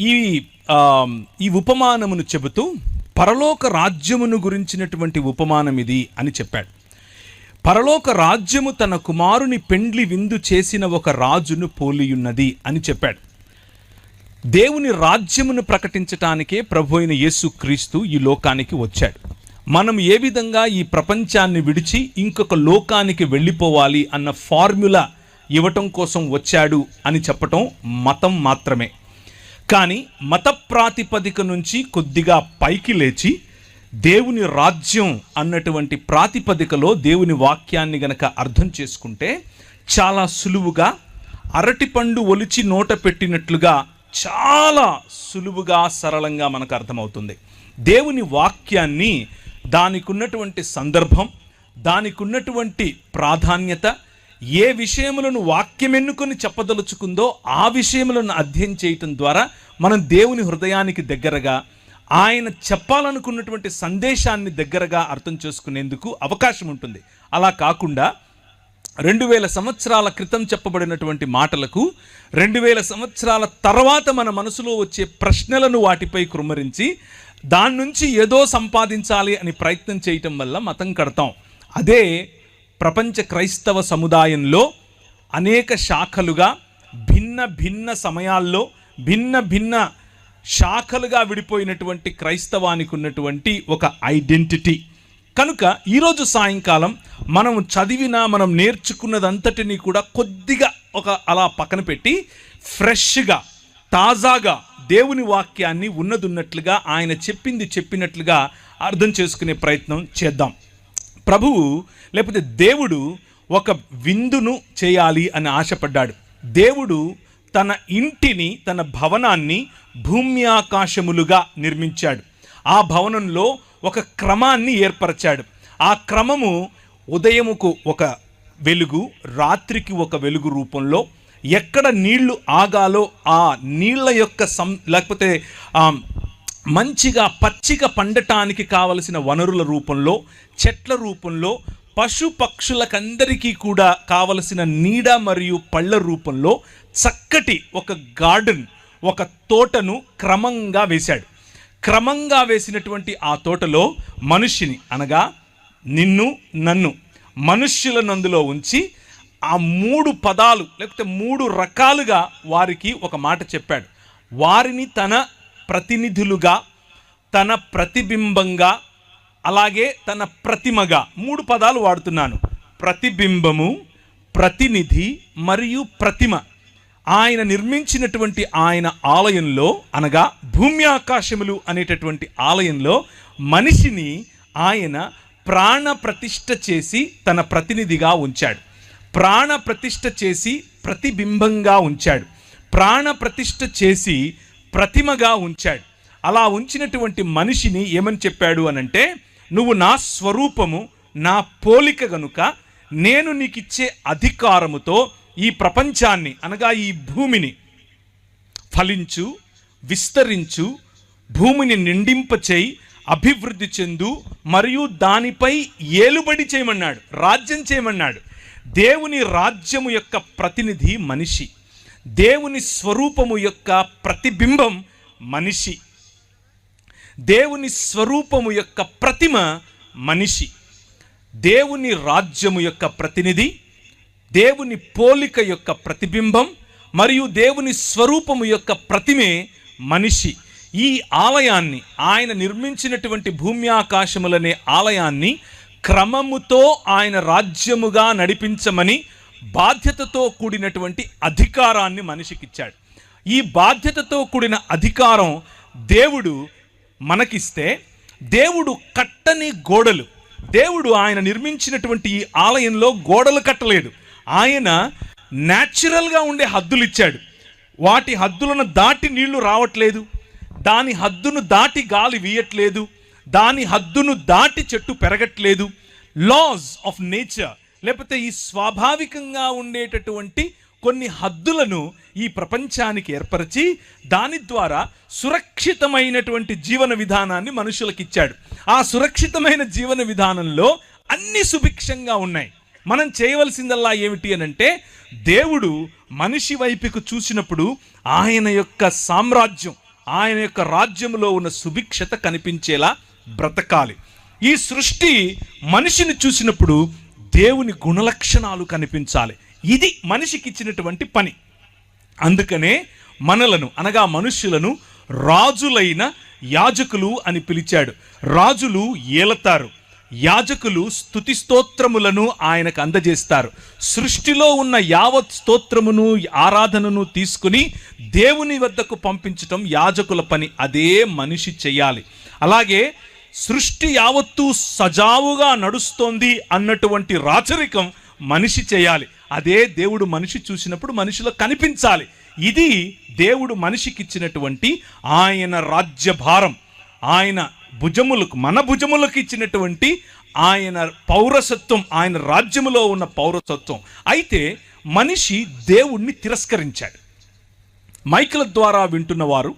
ఈ ఈ ఉపమానమును చెబుతూ పరలోక రాజ్యమును గురించినటువంటి ఉపమానం ఇది అని చెప్పాడు. పరలోక రాజ్యము తన కుమారుని పెండ్లి విందు చేసిన ఒక రాజును పోలియున్నది అని చెప్పాడు. దేవుని రాజ్యమును ప్రకటించటానికే ప్రభు అయిన యేసుక్రీస్తు ఈ లోకానికి వచ్చాడు. మనం ఏ విధంగా ఈ ప్రపంచాన్ని విడిచి ఇంకొక లోకానికి వెళ్ళిపోవాలి అన్న ఫార్ములా ఇవ్వటం కోసం వచ్చాడు అని చెప్పటం మతం మాత్రమే. కానీ మత ప్రాతిపదిక నుంచి కొద్దిగా పైకి లేచి దేవుని రాజ్యం అన్నటువంటి ప్రాతిపదికలో దేవుని వాక్యాన్ని గనక అర్థం చేసుకుంటే చాలా సులువుగా అరటిపండు ఒలిచి నోట పెట్టినట్లుగా చాలా సులువుగా సరళంగా మనకు అర్థమవుతుంది. దేవుని వాక్యాన్ని దానికి ఉన్నటువంటి సందర్భం దానికి ఉన్నటువంటి ప్రాధాన్యత ఏ విషయములను వాక్యం ఎన్నుకొని చెప్పదలుచుకుందో ఆ విషయములను అధ్యయనం చేయటం ద్వారా మనం దేవుని హృదయానికి దగ్గరగా ఆయన చెప్పాలనుకున్నటువంటి సందేశాన్ని దగ్గరగా అర్థం చేసుకునేందుకు అవకాశం ఉంటుంది. అలా కాకుండా రెండు వేల సంవత్సరాల క్రితం చెప్పబడినటువంటి మాటలకు రెండు వేల సంవత్సరాల తర్వాత మన మనసులో వచ్చే ప్రశ్నలను వాటిపై కృమరించి దాని నుంచి ఏదో సంపాదించాలి అని ప్రయత్నం చేయటం వల్ల మతం కడతాం. అదే ప్రపంచ క్రైస్తవ సముదాయంలో అనేక శాఖలుగా భిన్న భిన్న సమయాల్లో భిన్న భిన్న శాఖలుగా విడిపోయినటువంటి క్రైస్తవానికి ఉన్నటువంటి ఒక ఐడెంటిటీ. కనుక ఈరోజు సాయంకాలం మనం చదివిన మనం నేర్చుకున్నదంతటినీ కూడా కొద్దిగా ఒక అలా పక్కన పెట్టి ఫ్రెష్గా తాజాగా దేవుని వాక్యాన్ని ఉన్నదున్నట్లుగా ఆయన చెప్పింది చెప్పినట్లుగా అర్థం చేసుకునే ప్రయత్నం చేద్దాం. ప్రభువు లేకపోతే దేవుడు ఒక విందును చేయాలి అని ఆశపడ్డాడు. దేవుడు తన ఇంటిని తన భవనాన్ని భూమ్యాకాశములుగా నిర్మించాడు. ఆ భవనంలో ఒక క్రమాన్ని ఏర్పరచాడు. ఆ క్రమము ఉదయముకు ఒక వెలుగు రాత్రికి ఒక వెలుగు రూపంలో ఎక్కడ నీళ్ళు ఆగాలో ఆ నీళ్ళ యొక్క సం లేకపోతే మంచిగా పచ్చిక పండటానికి కావలసిన వనరుల రూపంలో చెట్ల రూపంలో పశు పక్షులకందరికీ కూడా కావలసిన నీడ మరియు పళ్ళ రూపంలో చక్కటి ఒక గార్డెన్ ఒక తోటను క్రమంగా వేశాడు. క్రమంగా వేసినటువంటి ఆ తోటలో మనిషిని అనగా నిన్ను నన్ను మనుష్యులను అందులో ఉంచి ఆ మూడు పదాలు లేకపోతే మూడు రకాలుగా వారికి ఒక మాట చెప్పాడు. వారిని తన ప్రతినిధులుగా తన ప్రతిబింబంగా అలాగే తన ప్రతిమగా మూడు పదాలు వాడుతున్నాను. ప్రతిబింబము ప్రతినిధి మరియు ప్రతిమ. ఆయన నిర్మించినటువంటి ఆయన ఆలయంలో అనగా భూమి ఆకాశములు అనేటటువంటి ఆలయంలో మనిషిని ఆయన ప్రాణ ప్రతిష్ఠ చేసి తన ప్రతినిధిగా ఉంచాడు. ప్రాణ ప్రతిష్ఠ చేసి ప్రతిబింబంగా ఉంచాడు. ప్రాణ ప్రతిష్ఠ చేసి ప్రతిమగా ఉంచాడు. అలా ఉంచినటువంటి మనిషిని ఏమని చెప్పాడు అనంటే నువ్వు నా స్వరూపము నా పోలిక గనుక నేను నీకిచ్చే అధికారముతో ఈ ప్రపంచాన్ని అనగా ఈ భూమిని ఫలించు విస్తరించు భూమిని నిండింపచేయి అభివృద్ధి చెందు మరియు దానిపై ఏలుబడి చేయమన్నాడు రాజ్యం చేయమన్నాడు. దేవుని రాజ్యము యొక్క ప్రతినిధి మనిషి. దేవుని స్వరూపము యొక్క ప్రతిబింబం మనిషి. దేవుని స్వరూపము యొక్క ప్రతిమ మనిషి. దేవుని రాజ్యము యొక్క ప్రతినిధి దేవుని పోలిక యొక్క ప్రతిబింబం మరియు దేవుని స్వరూపము యొక్క ప్రతిమే మనిషి. ఈ ఆలయాన్ని ఆయన నిర్మించినటువంటి భూమి ఆకాశములనే ఆలయాన్ని క్రమముతో ఆయన రాజ్యముగా నడిపించమని బాధ్యతతో కూడినటువంటి అధికారాన్ని మనిషికిచ్చాడు. ఈ బాధ్యతతో కూడిన అధికారం దేవుడు మనకిస్తే దేవుడు కట్టని గోడలు దేవుడు ఆయన నిర్మించినటువంటి ఈ ఆలయంలో గోడలు కట్టలేదు ఆయన న్యాచురల్గా ఉండే హద్దులు ఇచ్చాడు వాటి హద్దులను దాటి నీళ్ళు రావట్లేదు. దాని హద్దును దాటి గాలి వీయట్లేదు. దాని హద్దును దాటి చెట్టు పెరగట్లేదు. లాస్ ఆఫ్ నేచర్ లేకపోతే ఈ స్వాభావికంగా ఉండేటటువంటి కొన్ని హద్దులను ఈ ప్రపంచానికి ఏర్పరిచి దాని ద్వారా సురక్షితమైనటువంటి జీవన విధానాన్ని మనుషులకు ఇచ్చాడు. ఆ సురక్షితమైన జీవన విధానంలో అన్ని సుభిక్షంగా ఉన్నాయి. మనం చేయవలసిందల్లా ఏమిటి అని అంటే దేవుడు మనిషి వైపుకు చూసినప్పుడు ఆయన యొక్క సామ్రాజ్యం ఆయన యొక్క రాజ్యంలో ఉన్న సుభిక్షత కనిపించేలా బ్రతకాలి. ఈ సృష్టి మనిషిని చూసినప్పుడు దేవుని గుణలక్షణాలు కనిపించాలి. ఇది మనిషికి ఇచ్చినటువంటి పని. అందుకనే మనలను అనగా మనుష్యులను రాజులైన యాజకులు అని పిలిచాడు. రాజులు ఏలతారు. యాజకులు స్థుతి స్తోత్రములను ఆయనకు అందజేస్తారు. సృష్టిలో ఉన్న యావత్ స్తోత్రమును ఆరాధనను తీసుకుని దేవుని వద్దకు పంపించటం యాజకుల పని. అదే మనిషి చేయాలి. అలాగే సృష్టి యావత్తు సజావుగా నడుస్తోంది అన్నటువంటి రాచరికం మనిషి చేయాలి. అదే దేవుడు మనిషి చూసినప్పుడు మనిషిలో కనిపించాలి. ఇది దేవుడు మనిషికి ఇచ్చినటువంటి ఆయన రాజ్యభారం. ఆయన భుజములకు మన భుజములకు ఇచ్చినటువంటి ఆయన పౌరసత్వం ఆయన రాజ్యములో ఉన్న పౌరసత్వం. అయితే మనిషి దేవుణ్ణి తిరస్కరించాడు. మైకుల ద్వారా వింటున్నవారు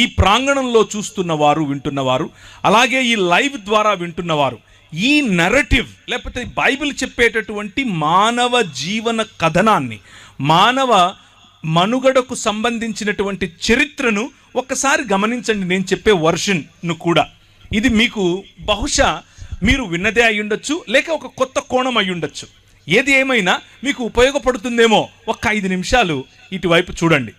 ఈ ప్రాంగణంలో చూస్తున్నవారు వింటున్నవారు అలాగే ఈ లైవ్ ద్వారా వింటున్నవారు ఈ నెరటివ్ లేకపోతే బైబిల్ చెప్పేటటువంటి మానవ జీవన కథనాన్ని మానవ మనుగడకు సంబంధించినటువంటి చరిత్రను ఒక్కసారి గమనించండి. నేను చెప్పే వర్షన్ను కూడా. ఇది మీకు బహుశా మీరు విన్నదే అయి ఉండొచ్చు లేక ఒక కొత్త కోణం అయి ఉండొచ్చు ఏది ఏమైనా మీకు ఉపయోగపడుతుందేమో ఒక్క ఐదు నిమిషాలు ఇటువైపు చూడండి.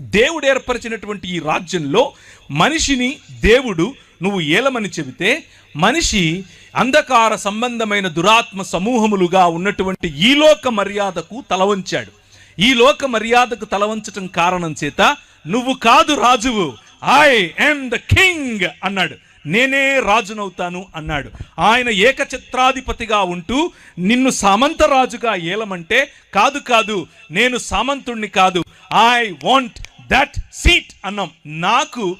దేవుడు ఏర్పరిచినటువంటి ఈ రాజ్యంలో మనిషిని దేవుడు నువ్వు ఏలమని చెబితే మనిషి అంధకార సంబంధమైన దురాత్మ సమూహములుగా ఉన్నటువంటి ఈ లోక మర్యాదకు తలవంచాడు ఈ లోక మర్యాదకు తలవంచటం కారణం చేత నువ్వు కాదు రాజువు. ఐ ఎమ్ ద కింగ్ అన్నాడు. నేనే రాజునవుతాను అన్నాడు. ఆయన ఏకచిత్రాధిపతిగా ఉంటూ నిన్ను సామంత రాజుగా ఏలమంటే కాదు కాదు నేను సామంతుణ్ణి కాదు. ఐ వాంట్ దట్ సీట్ అన్నాం. నాకు